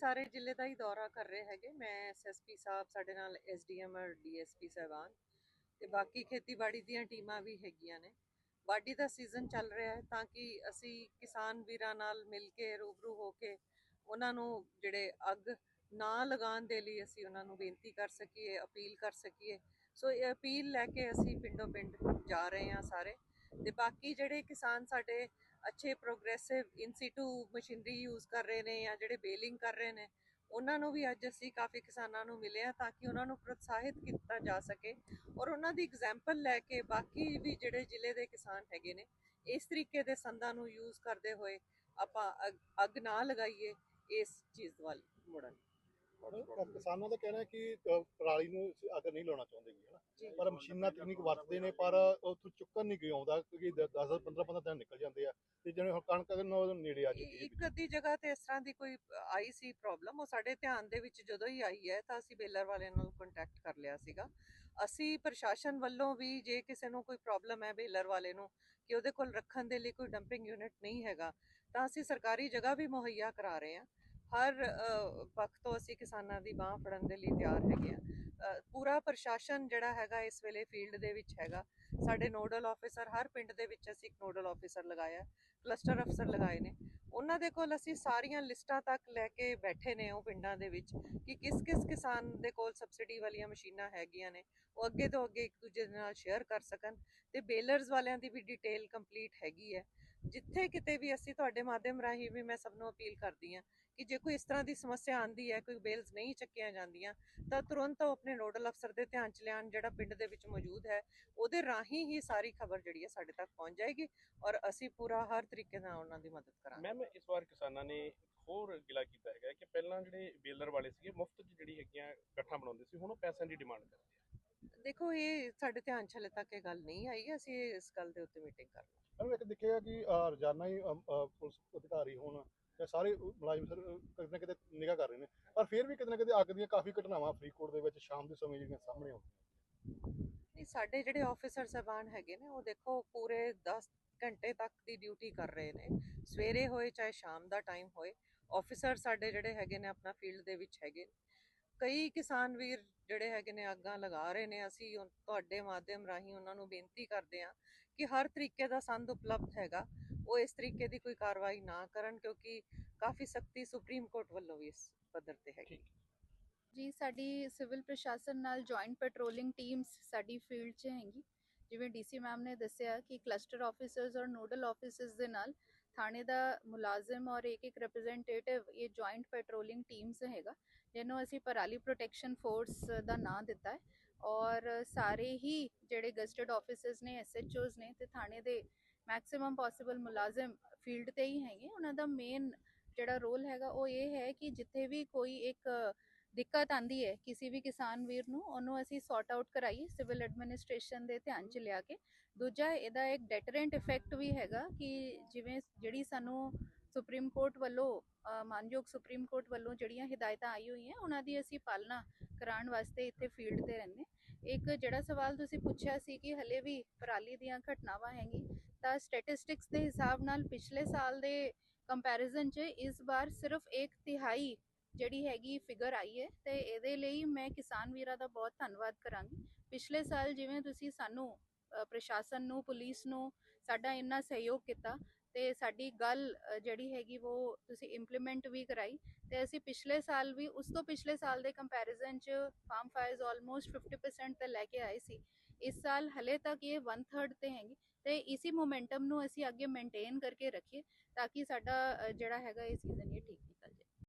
ਸਾਰੇ ਜ਼ਿਲ੍ਹੇ ਦਾ ਹੀ ਦੌਰਾ ਕਰ ਰਹੇ ਹੈਗੇ। ਮੈਂ ਐਸਐਸਪੀ ਸਾਹਿਬ, ਸਾਡੇ ਨਾਲ ਐਸਡੀਐਮ ਔਰ ਡੀਐਸਪੀ ਸਾਹਿਬਾਨ ਤੇ ਬਾਕੀ ਖੇਤੀਬਾੜੀ ਦੀਆਂ ਟੀਮਾਂ ਵੀ ਹੈਗੀਆਂ ਨੇ। ਵਾਢੀ ਦਾ ਸੀਜ਼ਨ ਚੱਲ ਰਿਹਾ ਹੈ ਤਾਂ ਕਿ ਅਸੀਂ ਕਿਸਾਨ ਵੀਰਾਂ ਨਾਲ ਮਿਲ ਕੇ, ਰੂਬਰੂ ਹੋ ਕੇ ਉਹਨਾਂ ਨੂੰ ਜਿਹੜੇ ਅੱਗ ਨਾ ਲਗਾਉਣ ਦੇ ਲਈ ਅਸੀਂ ਉਹਨਾਂ ਨੂੰ ਬੇਨਤੀ ਕਰ ਸਕੀਏ, ਅਪੀਲ ਕਰ ਸਕੀਏ। ਸੋ ਇਹ ਅਪੀਲ ਲੈ ਕੇ ਅਸੀਂ ਪਿੰਡੋਂ ਪਿੰਡ ਜਾ ਰਹੇ ਹਾਂ ਸਾਰੇ। ਤੇ ਬਾਕੀ ਜਿਹੜੇ ਕਿਸਾਨ ਸਾਡੇ ਅੱਛੇ ਪ੍ਰੋਗਰੈਸਿਵ ਇਨਸੀਟੂ ਮਸ਼ੀਨਰੀ ਯੂਜ਼ ਕਰ ਰਹੇ ਨੇ ਜਾਂ ਜਿਹੜੇ ਬੇਲਿੰਗ ਕਰ ਰਹੇ ਨੇ, ਉਹਨਾਂ ਨੂੰ ਵੀ ਅੱਜ ਅਸੀਂ ਕਾਫੀ ਕਿਸਾਨਾਂ ਨੂੰ ਮਿਲੇ ਆ ਤਾਂ ਕਿ ਉਹਨਾਂ ਨੂੰ ਪ੍ਰੋਤਸਾਹਿਤ ਕੀਤਾ ਜਾ ਸਕੇ ਔਰ ਉਹਨਾਂ ਦੀ ਐਗਜ਼ਾਮਪਲ ਲੈ ਕੇ ਬਾਕੀ ਵੀ ਜਿਹੜੇ ਜ਼ਿਲ੍ਹੇ ਦੇ ਕਿਸਾਨ ਹੈਗੇ ਨੇ, ਇਸ ਤਰੀਕੇ ਦੇ ਸੰਦਾਂ ਨੂੰ ਯੂਜ਼ ਕਰਦੇ ਹੋਏ ਆਪਾਂ ਅੱਗ- ਅੱਗ ਨਾ ਲਗਾਈਏ ਇਸ ਚੀਜ਼ ਵੱਲ ਮੁੜਨ। ਕਿਸਾਨਾਂ ਦਾ ਕਹਿਣਾ ਹੈ ਕਿ ਅ, ਪਰਾਲੀ ਨੂੰ ਅੱਗ ਨਹੀਂ ਲਾਉਣਾ ਚਾਹੁੰਦੇ ਵੀ ਹਨਾ? ਪਰ ਮਸ਼ੀਨਾਂ ਤਕਨੀਕ ਵਰਤਦੇ ਨੇ ਪਰ ਉੱਥੋਂ ਚੁੱਕਣ ਨਹੀਂ ਗਏ ਆਉਂਦਾ ਕਿਉਂਕਿ 10 15 15 ਦਿਨ ਨਿਕਲ ਜਾਂਦੇ ਆ। ਤੇ ਜਿਵੇਂ ਹੁਣ ਕਣਕ ਦੇ ਨਾਲ ਨੇੜੇ ਆ ਚੁੱਕੀ ਹੈ ਇੱਕ ਅੱਧੀ ਜਗ੍ਹਾ ਤੇ ਇਸ ਤਰ੍ਹਾਂ ਦੀ ਕੋਈ ਆਈ ਸੀ ਪ੍ਰੋਬਲਮ ਉਹ ਸਾਡੇ ਧਿਆਨ ਦੇ ਵਿੱਚ ਜਦੋਂ ਹੀ ਆਈ ਹੈ ਤਾਂ ਅਸੀਂ ਬੇਲਰ ਵਾਲਿਆਂ ਨਾਲ ਕੰਟੈਕਟ ਕਰ ਲਿਆ ਸੀਗਾ। ਅਸੀਂ ਪ੍ਰਸ਼ਾਸਨ ਵੱਲੋਂ ਵੀ ਜੇ ਕਿਸੇ ਨੂੰ ਕੋਈ ਪ੍ਰੋਬਲਮ ਹੈ ਬੇਲਰ ਵਾਲੇ ਨੂੰ ਕਿ ਉਹਦੇ ਕੋਲ ਰੱਖਣ ਦੇ ਲਈ ਕੋਈ ਡੰਪਿੰਗ ਯੂਨਿਟ ਨਹੀਂ ਹੈਗਾ ਤਾਂ ਅਸੀਂ ਸਰਕਾਰੀ ਜਗ੍ਹਾ ਵੀ ਮੁਹੱਈਆ ਕਰਾ ਰਹੇ ਹਾਂ। ਹਰ ਪੱਖ ਤੋਂ ਅਸੀਂ ਕਿਸਾਨਾਂ ਦੀ ਬਾਹ ਫੜਨ ਦੇ ਲਈ ਤਿਆਰ ਹੈਗੇ ਆ। ਪੂਰਾ ਪ੍ਰਸ਼ਾਸਨ ਜਿਹੜਾ ਹੈਗਾ ਇਸ ਵੇਲੇ ਫੀਲਡ ਦੇ ਵਿੱਚ ਹੈਗਾ। ਸਾਡੇ ਨੋਡਲ ਆਫੀਸਰ, ਹਰ ਪਿੰਡ ਦੇ ਵਿੱਚ ਅਸੀਂ ਇੱਕ ਨੋਡਲ ਆਫੀਸਰ ਲਗਾਇਆ ਕਲਸਟਰ ਅਫਸਰ ਲਗਾਏ ਨੇ। ਉਹਨਾਂ ਦੇ ਕੋਲ ਅਸੀਂ ਸਾਰੀਆਂ ਲਿਸਟਾਂ ਤੱਕ ਲੈ ਕੇ ਬੈਠੇ ਨੇ ਉਹ ਪਿੰਡਾਂ ਦੇ ਵਿੱਚ ਕਿ ਕਿਸ ਕਿਸ ਕਿਸਾਨ ਦੇ ਕੋਲ ਸਬਸਿਡੀ ਵਾਲੀਆਂ ਮਸ਼ੀਨਾਂ ਹੈਗੀਆਂ ਨੇ, ਉਹ ਅੱਗੇ ਤੋਂ ਅੱਗੇ ਇੱਕ ਦੂਜੇ ਦੇ ਨਾਲ ਸ਼ੇਅਰ ਕਰ ਸਕਣ ਤੇ ਬੇਲਰਸ ਵਾਲਿਆਂ ਦੀ ਵੀ ਡਿਟੇਲ ਕੰਪਲੀਟ ਹੈਗੀ ਹੈ। ਜਿੱਥੇ ਕਿਤੇ ਵੀ ਅਸੀਂ ਤੁਹਾਡੇ ਮਾਧਿਅਮ ਰਾਹੀਂ ਵੀ ਮੈਂ ਸਭ ਨੂੰ ਅਪੀਲ ਕਰਦੀ ਹਾਂ ਕਿ ਜੇ ਕੋਈ ਇਸ ਤਰ੍ਹਾਂ ਦੀ ਸਮੱਸਿਆ ਆਂਦੀ ਹੈ ਕੋਈ ਬੇਲਸ ਨਹੀਂ ਚੱਕੀਆਂ ਜਾਂਦੀਆਂ ਤਾਂ ਤੁਰੰਤ ਉਹ ਆਪਣੇ ਨੋਡਲ ਅਫਸਰ ਦੇ ਧਿਆਨ ਚ ਲਿਆਉਣ ਜਿਹੜਾ ਪਿੰਡ ਦੇ ਵਿੱਚ ਮੌਜੂਦ ਹੈ ਉਹਦੇ ਰਾਹੀਂ ਹੀ ਸਾਰੀ ਖਬਰ ਜਿਹੜੀ ਹੈ ਸਾਡੇ ਤੱਕ ਪਹੁੰਚ ਜਾਏਗੀ ਔਰ ਅਸੀਂ ਪੂਰਾ ਹਰ ਤਰੀਕੇ ਨਾਲ ਉਹਨਾਂ ਦੀ ਮਦਦ ਕਰਾਂਗੇ। ਮੈਮ ਇਸ ਵਾਰ ਕਿਸਾਨਾਂ ਨੇ ਹੋਰ ਗਿਲਾ ਕੀਤਾ ਹੈਗਾ ਕਿ ਪਹਿਲਾਂ ਜਿਹੜੇ ਬੇਲਰ ਵਾਲੇ ਸੀਗੇ ਮੁਫਤ 'ਚ ਜਿਹੜੀ ਹੈਗੀਆਂ ਇਕੱਠਾ ਬਣਾਉਂਦੇ ਸੀ ਹੁਣ ਉਹ ਪੈਸਿਆਂ ਦੀ ਡਿਮਾਂਡ ਕਰਦੇ ਆ। ਦੇਖੋ ਇਹ ਸਾਡੇ ਧਿਆਨ ਚ ਹਲੇ ਤੱਕ ਇਹ ਗੱਲ ਨਹੀਂ ਆਈ ਅਸੀਂ ਇਸ ਗੱਲ ਦੇ ਉੱਤੇ ਮੀਟਿੰਗ ਕਰ ਲਾਂਗੇ ਮੈਨੂੰ ਇੱਕ ਦੇਖਿਆ ਕਿ ਰੋਜ਼ਾਨਾ ਹੀ ਪੁਲਿਸ ਅਧਿਕਾਰੀ ਹੋਣ ਸਾਰੇ ਮੁਲਾਜ਼ਮ ਸਰ ਕਿਤੇ ਨਾ ਕਿਤੇ ਨਿਗਾਹ ਕਰ ਰਹੇ ਨੇ। ਪਰ ਫਿਰ ਵੀ ਕਿਤੇ ਨਾ ਕਿਤੇ ਅੱਗ ਦੀਆਂ ਕਾਫੀ ਘਟਨਾਵਾਂ ਫਰੀਦਕੋਟ ਦੇ ਵਿੱਚ ਸ਼ਾਮ ਦੇ ਸਮੇਂ ਜਿਹੜੀਆਂ ਸਾਹਮਣੇ ਆਉਂਦੀਆਂ। ਨਹੀਂ, ਸਾਡੇ ਜਿਹੜੇ ਆਫੀਸਰ ਸਾਹਿਬਾਨ ਹੈਗੇ ਨੇ, ਉਹ ਦੇਖੋ ਪੂਰੇ 10 ਘੰਟੇ ਤੱਕ ਦੀ ਡਿਊਟੀ ਕਰ ਰਹੇ ਨੇ। ਸਵੇਰੇ ਹੋਏ ਚਾਹੇ ਸ਼ਾਮ ਦਾ ਟਾਈਮ ਹੋਏ ਆਫੀਸਰ ਸਾਡੇ ਜਿਹੜੇ ਹੈਗੇ ਨੇ ਆਪਣਾ ਫੀਲਡ ਦੇ ਵਿੱਚ ਹੈਗੇ ਕਈ ਕਿਸਾਨ ਵੀਰ ਜਿਹੜੇ ਹੈਗੇ ਨੇ ਅੱਗਾਂ ਲਗਾ ਰਹੇ ਨੇ, ਅਸੀਂ ਤੁਹਾਡੇ ਮਾਧਿਅਮ ਰਾਹੀਂ ਉਹਨਾਂ ਨੂੰ ਬੇਨਤੀ ਕਰਦੇ ਹਾਂ ਕਿ ਹਰ ਤਰੀਕੇ ਦਾ ਸੰਦ ਉਪਲਬਧ ਹੈਗਾ। ਉਹ ਇਸ ਤਰੀਕੇ ਦੀ ਕੋਈ ਕਾਰਵਾਈ ਨਾ ਕਰਨ ਕਿਉਂਕਿ ਕਾਫੀ ਸਖਤੀ ਸੁਪਰੀਮ ਕੋਰਟ ਵੱਲੋਂ ਵੀ ਇਸ ਪੱਧਰ ਤੇ ਹੈਗੀ ਜੀ ਸਾਡੀ ਸਿਵਲ ਪ੍ਰਸ਼ਾਸਨ ਨਾਲ ਜੁਆਇੰਟ ਪੈਟਰੋਲਿੰਗ ਟੀਮਸ ਸਾਡੀ ਫੀਲਡ 'ਚ ਹੈਗੀ ਜਿਵੇਂ ਡੀਸੀ ਮੈਮ ਨੇ ਦੱਸਿਆ ਕਿ ਕਲਸਟਰ ਆਫੀਸਰਸ ਔਰ ਨੋਡਲ ਆਫੀਸਰਸ ਦੇ ਨਾਲ ਥਾਣੇ ਦਾ ਮੁਲਾਜ਼ਮ ਔਰ ਇੱਕ ਇੱਕ ਰਿਪਰੈਜ਼ੈਂਟੇਟਿਵ ਇਹ ਜੁਆਇੰਟ ਪੈਟਰੋਲਿੰਗ ਟੀਮਸ ਹੈਗਾ ਜਿਹਨੂੰ ਅਸੀਂ ਪਰਾਲੀ ਪ੍ਰੋਟੈਕਸ਼ਨ ਫੋਰਸ ਦਾ ਨਾਂ ਦਿੱਤਾ ਹੈ ਔਰ ਸਾਰੇ ਹੀ ਜਿਹੜੇ ਗਸਟਡ ਆਫੀਸਰਸ ਨੇ ਐਸਐਚਓਸ ਨੇ ਤੇ ਥਾਣੇ ਦੇ ਮੈਕਸਿਮਮ ਪੋਸੀਬਲ ਮੁਲਾਜ਼ਮ ਫੀਲਡ ਤੇ ਹੀ ਹੈਗੇ। ਉਹਨਾਂ ਦਾ ਮੇਨ ਜਿਹੜਾ ਰੋਲ ਹੈਗਾ, ਉਹ ਇਹ ਹੈ ਕਿ ਜਿੱਥੇ ਵੀ ਕੋਈ ਇੱਕ ਦਿੱਕਤ ਆਂਦੀ ਹੈ ਕਿਸੇ ਵੀ ਕਿਸਾਨ ਵੀਰ ਨੂੰ, ਉਹਨੂੰ ਅਸੀਂ ਸੌਰਟ ਆਊਟ ਕਰਾਈਏ ਸਿਵਲ ਐਡਮਿਨਿਸਟ੍ਰੇਸ਼ਨ ਦੇ ਧਿਆਨ 'ਚ ਲਿਆ ਕੇ। ਦੂਜਾ ਇਹਦਾ ਇੱਕ ਡੈਟਰੈਂਟ ਇਫੈਕਟ ਵੀ ਹੈਗਾ ਕਿ ਜਿਵੇਂ ਜਿਹੜੀ ਸਾਨੂੰ ਸੁਪਰੀਮ ਕੋਰਟ ਵੱਲੋਂ ਮਾਨਯੋਗ ਸੁਪਰੀਮ ਕੋਰਟ ਵੱਲੋਂ ਜਿਹੜੀਆਂ ਹਦਾਇਤਾਂ ਆਈ ਹੋਈਆਂ, ਉਹਨਾਂ ਦੀ ਅਸੀਂ ਪਾਲਣਾ ਕਰਾਉਣ ਵਾਸਤੇ ਇੱਥੇ ਫੀਲਡ ਤੇ ਰਹਿੰਦੇ। ਇੱਕ ਜਿਹੜਾ ਸਵਾਲ ਤੁਸੀਂ ਪੁੱਛਿਆ ਸੀ ਕਿ ਹਲੇ ਵੀ ਪਰਾਲੀ ਦੀਆਂ ਘਟਨਾਵਾਂ ਹੈਗੀ ਤਾਂ ਸਟੈਟਿਸਟਿਕਸ ਦੇ ਹਿਸਾਬ ਨਾਲ ਪਿਛਲੇ ਸਾਲ ਦੇ ਕੰਪੈਰੀਜ਼ਨ 'ਚ ਇਸ ਵਾਰ ਸਿਰਫ ਇੱਕ ਤਿਹਾਈ ਜਿਹੜੀ ਹੈਗੀ ਫਿਗਰ ਆਈ ਹੈ, ਤੇ ਇਹਦੇ ਲਈ ਮੈਂ ਕਿਸਾਨ ਵੀਰਾਂ ਦਾ ਬਹੁਤ ਧੰਨਵਾਦ ਕਰਾਂਗੀ। ਪਿਛਲੇ ਸਾਲ ਜਿਵੇਂ ਤੁਸੀਂ ਸਾਨੂੰ ਪ੍ਰਸ਼ਾਸਨ ਨੂੰ, ਪੁਲਿਸ ਨੂੰ ਸਾਡਾ ਇੰਨਾ ਸਹਿਯੋਗ ਕੀਤਾ ਤੇ ਸਾਡੀ ਗੱਲ ਜਿਹੜੀ ਹੈਗੀ ਉਹ ਤੁਸੀਂ ਇੰਪਲੀਮੈਂਟ ਵੀ ਕਰਾਈ ਤੇ ਅਸੀਂ ਪਿਛਲੇ ਸਾਲ ਵੀ, ਉਸ ਤੋਂ ਪਿਛਲੇ ਸਾਲ ਦੇ ਕੰਪੈਰੀਜ਼ਨ 'ਚ ਫਾਰਮ ਫਾਇਰਸ ਆਲਮੋਸਟ 50% ਤੇ ਲੈ ਕੇ ਆਏ ਸੀ। ਇਸ ਸਾਲ ਹਲੇ ਤੱਕ ਇਹ 1/3 ਤੇ ਹੈਗੀ ਤੇ ਇਸੇ ਮੋਮੈਂਟਮ ਨੂੰ ਅਸੀਂ ਅੱਗੇ ਮੇਨਟੇਨ ਕਰਕੇ ਰੱਖੀਏ ਤਾਂ ਕਿ ਸਾਡਾ ਜਿਹੜਾ ਹੈਗਾ ਇਹ ਸੀਜ਼ਨ ਇਹ ਠੀਕ